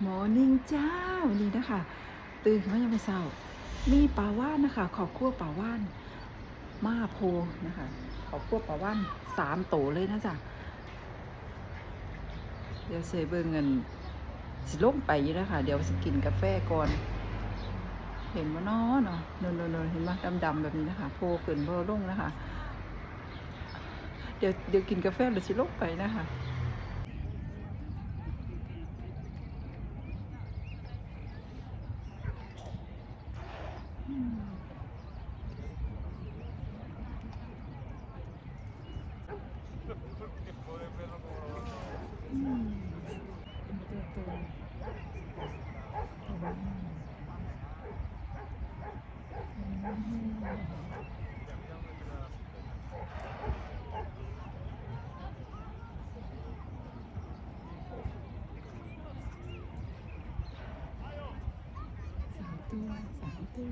หมอนิ่งจ้าวันนี้นะคะ ตื่นขึ้นมายังไม่เศร้า มีป่าว่านนะคะ ขอบครัวป่าว่านมาโพนะคะ ขอบครัวป่าว่านสามโตเลยนะจ๊ะเดี๋ยวเซเบิงเงินสิลงไปอยู่นะคะ เดี๋ยวสิกินกาแฟก่อน เห็นว่าน้อเนาะนนนนเห็นไหมดำๆแบบนี้นะคะ โพขึ้นโพลงนะคะ เดี๋ยวเดี๋ยวกินกาแฟเดี๋ยวสิลงไปนะคะ ตัวสามตัว